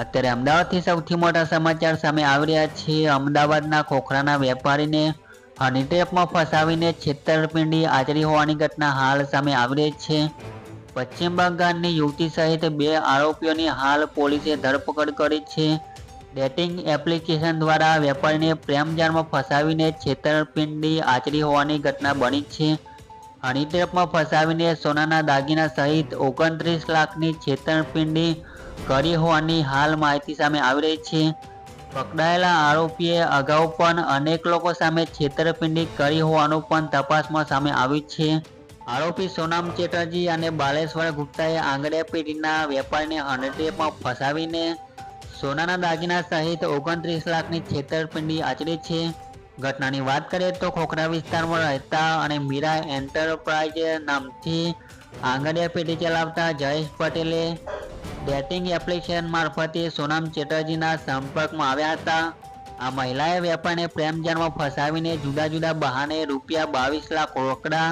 અત્યારે અમદાવાદથી સૌથી મોટા સમાચાર સામે આવી રહ્યા છે. અમદાવાદના ખોખરાના વેપારીને હની ટ્રેપમાં ફસાવીને છેતરપિંડી આચરી હોવાની ઘટના હાલ સામે આવી રહી છે. પશ્ચિમ બંગાળની યુવતી સહિત બે આરોપીઓની હાલ પોલીસે ધરપકડ કરી છે. ડેટિંગ એપ્લિકેશન દ્વારા વેપારીને પ્રેમજાળમાં ફસાવીને છેતરપિંડી આચરી હોવાની ઘટના બની છે. હની ટ્રેપમાં ફસાવીને સોનાના દાગીના સહિત ઓગણત્રીસ લાખની છેતરપિંડી કરી હોવાની હાલ માહિતી સામે આવી રહી છે. પકડાયેલા આરોપીએ અગાઉ પણ અનેક લોકો સામે છેતરપિંડી કરી હોવાનું પણ તપાસમાં સામે આવ્યું છે. આરોપી સોનામ ચેટર્જી અને બાલેશ્વર ગુપ્તાએ આંગળીયા પેઢીના વેપારીને હંડ્રેડમાં ફસાવીને સોનાના દાગીના સહિત ઓગણત્રીસ લાખની છેતરપિંડી આચરી છે. ઘટનાની વાત કરીએ તો ખોખરા વિસ્તારમાં રહેતા અને મીરા એન્ટરપ્રાઇઝ નામથી આંગડિયા પેઢી ચલાવતા જયેશ પટેલે ડેટિંગ એપ્લિકેશન મારફતે સોનમ ચેટર્જીના સંપર્કમાં આવ્યા હતા. આ મહિલાએ વેપારને પ્રેમજાળમાં ફસાવીને જુદા જુદા બહાને રૂપિયા બાવીસ લાખ રોકડા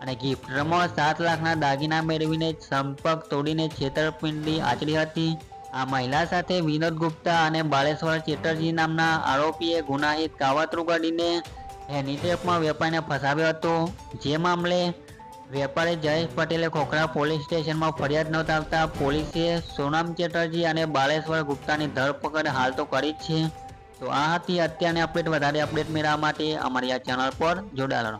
અને ગિફ્ટમાં સાત લાખના દાગીના મેળવીને સંપર્ક તોડીને છેતરપિંડી આચરી હતી. આ મહિલા સાથે વિનોદ ગુપ્તા અને બાલેશ્વર ચેટર્જી નામના આરોપીએ ગુનાહિત કાવતરું કાઢીને એની ટેપમાં વેપારીને ફસાવ્યો હતો. જે મામલે વેપારી જયેશ પટેલે ખોખરા પોલીસ સ્ટેશનમાં ફરિયાદ નોંધાવતા પોલીસે સોનમ ચેટર્જી અને બાલેશ્વર ગુપ્તાની ધરપકડ હાલ તો કરી જ છે. તો આ હતી અત્યારની અપડેટ. વધારે અપડેટ મેળવવા માટે અમારી આ ચેનલ પર જોડાયેલા